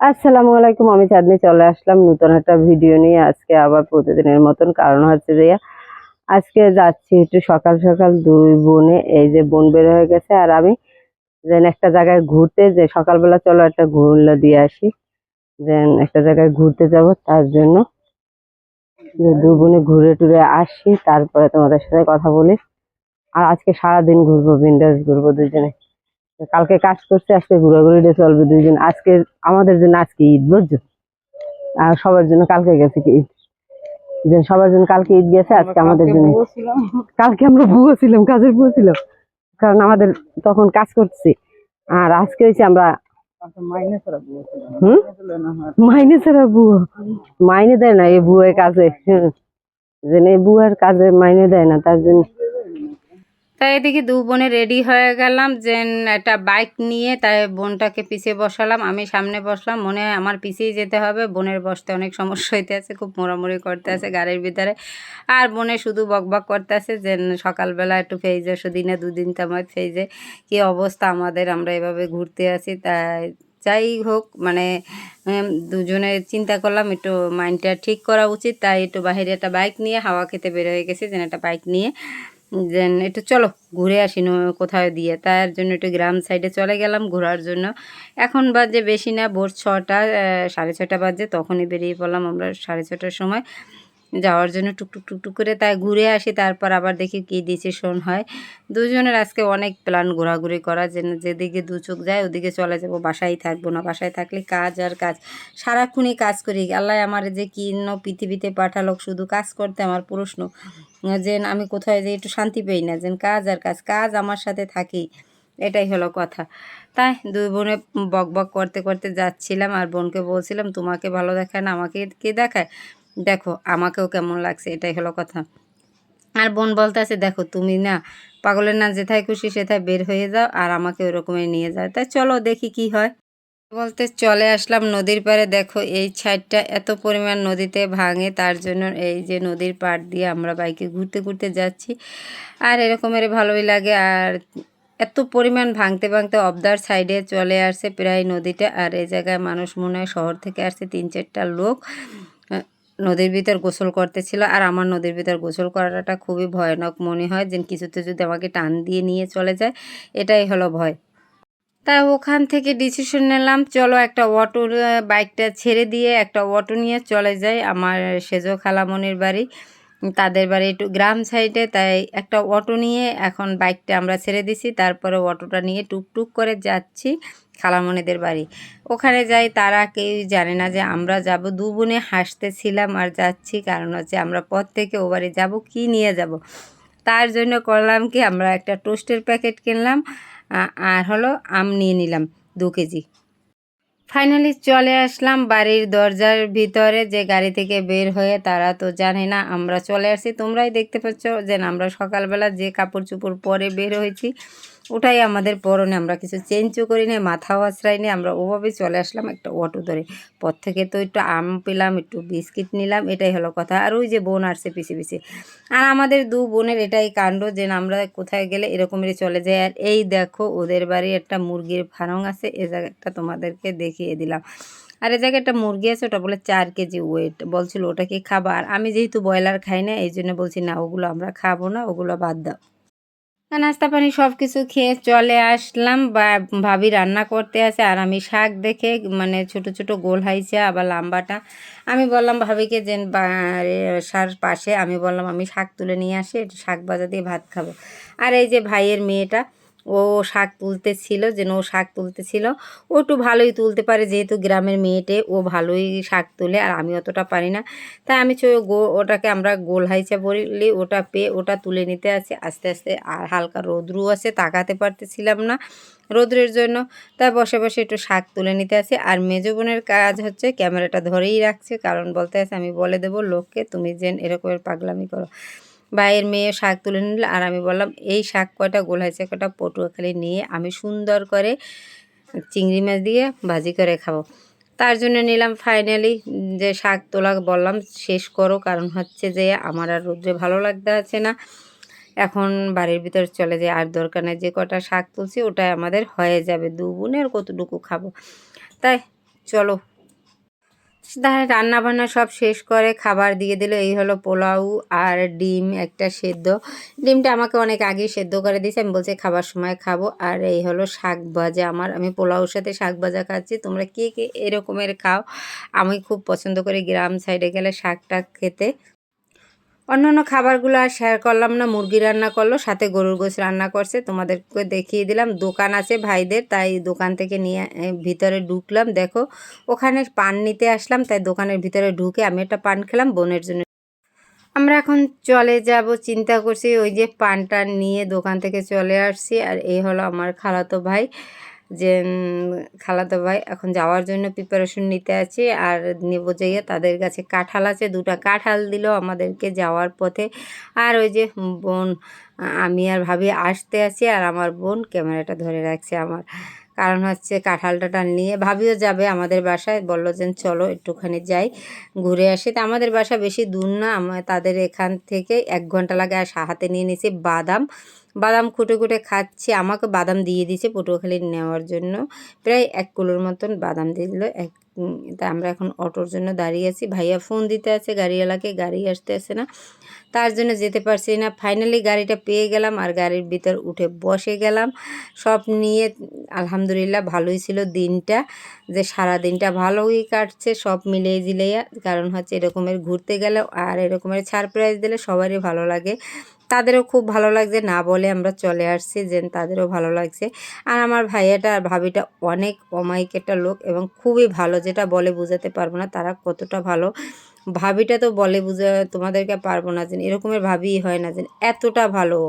আসসালামু আলাইকুম, আমি চাঁদনি চলে আসলাম নতুন একটা ভিডিও নিয়ে। আজকে আবার প্রতিদিনের মতন কারণ হচ্ছে যে, আজকে যাচ্ছি একটু সকাল সকাল দুই বোনে, এই যে বোন বের হয়ে গেছে আর আমি যেন একটা জায়গায় ঘুরতে, যে সকালবেলা চলো একটা ঘুরলে দিয়ে আসি। দেন একটা জায়গায় ঘুরতে যাব তার জন্য। যে দু বোনে ঘুরে টুরে আসি, তারপরে তোমাদের সাথে কথা বলি। আর আজকে সারাদিন ঘুরবো, বিন্দাস ঘুরবো দুজনে। কালকে কাজ করছে আজকে ঘোরাঘুরিটা চলবে দুইদিন আজকে আমাদের জন্য আজকে ঈদ বুঝছ? আর সবার জন্য কালকে গেছে কি ঈদ। যে সবার জন্য কালকে ঈদ গেছে আজকে আমাদের জন্য কালকে আমরা বুয়ো ছিলাম কাজের বুয়ো ছিলাম। কারণ আমাদের তখন কাজ করছি আর আজকে হয়েছে আমরা হুম? মাইনে ছাড়া বুয়ো মাইনে দেয় না এই বুয়ের কাজে। যে এই বুয়ের কাজে মাইনে দেয় না তার জন্য তাই এদিকে দু বোনে রেডি হয়ে গেলাম যে একটা বাইক নিয়ে তাই বোনটাকে পিছিয়ে বসালাম। আমি সামনে বসলাম, মনে হয় আমার পিছিয়ে যেতে হবে। বোনের বসতে অনেক সমস্যা হইতে আছে, খুব মোড়ামুড়ি করতে আছে গাড়ির ভিতরে। আর বোনে শুধু বকবক করতে আছে যে সকালবেলা একটু ফেজে দিনে দুদিন তেমন ফেজে কি অবস্থা আমাদের, আমরা এভাবে ঘুরতে আসি, তাই যাই হোক মানে দুজনে চিন্তা করলাম, একটু মাইন্ডটা ঠিক করা উচিত। তাই একটু বাইরে একটা বাইক নিয়ে হাওয়া খেতে বের হয়ে গেছি যেন একটা বাইক নিয়ে দেন একটু চলো, ঘুরে আসি কোথাও দিয়ে। তার জন্য একটু গ্রাম সাইডে চলে গেলাম ঘোরার জন্য। এখন বাজে বেশি না, ভোর ছটা সাড়ে ছটা বাজে, তখনই বেরিয়ে পড়লাম আমরা সাড়ে ছটার সময়। যাওয়ার জন্য টুকটুক টুকটুক করে তাই ঘুরে আসি, তারপর আবার দেখি কী ডিসিশন হয়। দুজনের আজকে অনেক প্ল্যান ঘোরাঘুরি করা যে যেদিকে দু চোখ যায় ওদিকে চলে যাব, বাসায় থাকব না, বাসায় থাকলে কাজ আর কাজ। সারাক্ষণই কাজ করি, আল্লাহ আমার যে কি ন পৃথিবীতে পাঠালো, শুধু কাজ করতে আমার প্রশ্ন। যে আমি কোথায় যে একটু শান্তি পাই না, যেন কাজ আর কাজ কাজ আমার সাথে থাকি এটাই হলো কথা। তাই দুই বোনে বক বক করতে করতে যাচ্ছিলাম আর বোনকে বলছিলাম, তোমাকে ভালো দেখায় না, আমাকে কে দেখায়? দেখো, আমাকেও কেমন লাগছে, এটাই হলো কথা। আর বোন বলতে আছে দেখো, তুমি না পাগলের না যেথায় খুশি সেথায় বের হয়ে যাও আর আমাকে ওরকমই নিয়ে যাও। তাই চলো দেখি কি হয়। বলতে চলে আসলাম নদীর পাড়ে। দেখো, এই সাইডটা এত পরিমাণ নদীতে ভাঙে, তার জন্য এই যে নদীর পাড় দিয়ে আমরা বাইকে ঘুরতে ঘুরতে যাচ্ছি। আর এরকমের ভালোই লাগে। আর এত পরিমাণ ভাঙতে ভাঙতে অবদার সাইডে চলে আসছে প্রায় নদীটা। আর এই জায়গায় মানুষ মনে হয় শহর থেকে আসছে, তিন চারটা লোক। নদীর ভিতর গোসল করতেছিল আর আমার নদীর ভিতর গোসল করাটা খুবই ভয়ানক মনে হয় যে কিছুতে যদি আমাকে টান দিয়ে নিয়ে চলে যায়, এটাই হলো ভয়। তাই ওখান থেকে ডিসিশন নিলাম, চলো একটা অটো বাইকটা ছেড়ে দিয়ে একটা অটো নিয়ে চলে যাই আমার সেজ খালামনির বাড়ি। তাদের বাড়ি একটু গ্রাম সাইডে, তাই একটা অটো নিয়ে এখন বাইকটা আমরা ছেড়ে দিছি। তারপরে অটোটা নিয়ে টুকটুক করে যাচ্ছি খালামণিদের বাড়ি। ওখানে যাই, তারা কেউ জানে না যে আমরা যাব। দু বোনে হাসতেছিলাম আর যাচ্ছি। কারণ হচ্ছে আমরা পথ থেকে ও বাড়ি যাব, কী নিয়ে যাব? তার জন্য করলাম কি, আমরা একটা টোস্টের প্যাকেট কিনলাম আর হলো আম নিয়ে নিলাম দু কেজি। ফাইনালি চলে আসলাম বাড়ির দরজার ভিতরে যে গাড়ি থেকে বের হয়ে তারা তো জানে না, আমরা চলে আসছি। তোমরাই দেখতে পাচ্ছ যে আমরা সকালবেলা যে কাপড় চোপড় পরে বের হয়েছি ওটাই আমাদের পরনে, আমরা কিছু চেঞ্জও করি না মাথাও আশ্রয় নিয়ে আমরা ওভাবেই চলে আসলাম একটা অটো ধরে। পর থেকে তো একটু আম পেলাম, একটু বিস্কিট নিলাম, এটাই হলো কথা। আর ওই যে বোন আসছে পিছিয়ে পিছিয়ে আর আমাদের দু বোনের এটাই কাণ্ড যে আমরা কোথায় গেলে এরকমই চলে যাই আর এই দেখো, ওদের বাড়ি একটা মুরগির ফার্ম আছে, এ জায়গাটা তোমাদেরকে দেখিয়ে দিলাম। আর এই জায়গায় একটা মুরগি আছে, ওটা বলে চার কেজি ওয়েট বলছিল, ওটা কি খাবা আর আমি যেহেতু ব্রয়লার খাই না, এই জন্য বলছি, না, ওগুলো আমরা খাব না, ওগুলো বাদ দাও। নাস্তা পানি সব কিছু খেয়ে চলে আসলাম। বা, ভাবি রান্না করতে আছে আর আমি শাক দেখে মানে ছোট ছোট গোল হাইছে, আবার লাম্বাটা। আমি বললাম ভাবিকে যে সার পাশে। আমি বললাম, আমি শাক তুলে নিয়ে আসি শাক বাজা দিয়ে ভাত খাব। আর এই যে ভাইয়ের মেয়েটা ও শাক তুলতেছিল, যেন ও শাক তুলতেছিল। ও একটু ভালোই তুলতে পারে, যেহেতু গ্রামের মেয়েটে ও ভালোই শাক তুলে, আর আমি অতটা পারি না। তাই আমি গো, ওটাকে আমরা গোল হাইচা বলি, ওটা পেয়ে ওটা তুলে নিতে আছে। আস্তে আস্তে আর হালকা রোদ্রু আছে, তাকাতে পারতেছিলাম না রোদ্রের জন্য। তাই বসে বসে একটু শাক তুলে নিতে আছে। আর মেজো বোনের কাজ হচ্ছে ক্যামেরাটা ধরেই রাখছে, কারণ বলতে আছে, আমি বলে দেবো, লোককে তুমি যেন এরকমের পাগলামি করো। ভাইয়ের মেয়ে শাক তুলে নিল আর আমি বললাম, এই শাক কয়টা? হয়েছে কয়টা? পটুয়াখালি নিয়ে আমি সুন্দর করে চিংড়ি মাছ দিয়ে ভাজি করে খাব। তার জন্য নিলাম ফাইনালি যে শাক তোলা বললাম, শেষ করো, কারণ হচ্ছে যে আমার আর রোদ্রে ভালো লাগতে আছে না। এখন বাড়ির ভিতর চলে যায় আর দরকার নেই যে কটা শাক তুলছি, ওটাই আমাদের হয়ে যাবে। দু বোনের কতটুকু খাব? তাই চলো তাহলে রান্না বান্না সব শেষ করে খাবার দিয়ে দিল। এই হলো পোলাও আর ডিম একটা সেদ্ধ। ডিমটা আমাকে অনেক আগে সেদ্ধ করে দিয়েছে। আমি বলছি, খাবার সময় খাব। আর এই হলো শাক ভাজা আমার। আমি পোলাওর সাথে শাক ভাজা খাচ্ছি। তোমরা কে কে এরকমের খাও? আমি খুব পছন্দ করি গ্রাম সাইডে গেলে শাকটা খেতে। অন্য অন্য খাবারগুলো আর শেয়ার করলাম না, মুরগি রান্না করল, সাথে গরুর গোশ রান্না করছে। তোমাদেরকে দেখিয়ে দিলাম, দোকান আছে ভাইদের, তাই দোকান থেকে নিয়ে ভিতরে ঢুকলাম। দেখো, ওখানে পান নিতে আসলাম, তাই দোকানের ভিতরে ঢুকে আমি একটা পান খেলাম, বোনের জন্য। আমরা এখন চলে যাব, চিন্তা করছি ওই যে পানটা নিয়ে দোকান থেকে চলে আসছি, আর এই হলো আমার খালাতো ভাই। যে খালাতো ভাই এখন যাওয়ার জন্য প্রিপারেশন নিতে আছে আর নেব যাইয়ে তাদের কাছে কাঁঠাল আছে, দুটো কাঁঠাল দিল আমাদেরকে যাওয়ার পথে। আর ওই যে বোন আমি আর ভাবি আসতে আছি আর আমার বোন ক্যামেরাটা ধরে রাখছে আমার। কারণ হচ্ছে কাঁঠালটা নিয়ে ভাবিও যাবে আমাদের বাসায়, বলল যে চলো একটুখানি যাই, ঘুরে আসি। তা আমাদের বাসা বেশি দূর না, আমার তাদের এখান থেকে এক ঘণ্টা লাগে আর হাতে নিয়ে নিয়েছি বাদাম। বাদাম খুঁটে খুঁটে খাচ্ছে। আমাকে বাদাম দিয়ে দিয়েছে পটুয়াখালী নেওয়ার জন্য। প্রায় এক কিলোর মতন বাদাম দিল। এক তা আমরা এখন অটোর জন্য দাঁড়িয়ে আছি। ভাইয়া ফোন দিতে আছে, গাড়িওয়ালাকে গাড়ি আসতে আসে না। তার জন্য যেতে পারছি না। ফাইনালি গাড়িটা পেয়ে গেলাম আর গাড়ির ভিতর উঠে বসে গেলাম। সব নিয়ে, আলহামদুলিল্লাহ ভালোই ছিল দিনটা। যে সারা দিনটা ভালোই কাটছে সব মিলিয়ে জিলিয়ে কারণ হচ্ছে এরকমের ঘুরতে গেলে আর এরকমের সারপ্রাইজ দিলে সবারই ভালো লাগে। তাদেরও খুব ভালো লাগছে, না বলে আমরা চলে আসছি যে তাদেরও ভালো লাগছে। আর আমার ভাইয়াটা আর ভাবিটা অনেক অমায়িক একটা লোক এবং খুবই ভালো, যেটা বলে বোঝাতে পারব না তারা কতটা ভালো। ভাবিটা তো বলে বুঝা তোমাদেরকে পারব না যে এরকমের ভাবি হয় না যে এতটা ভালো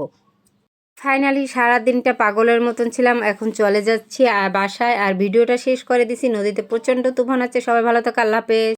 ফাইনালি সারা দিনটা পাগলের মতন ছিলাম, এখন চলে যাচ্ছি, আর বাসায়, আর ভিডিওটা শেষ করে দিছি, নদীতে প্রচণ্ড তুফান আছে, সবাই ভালো থাকো, আল্লাহ হাফেজ।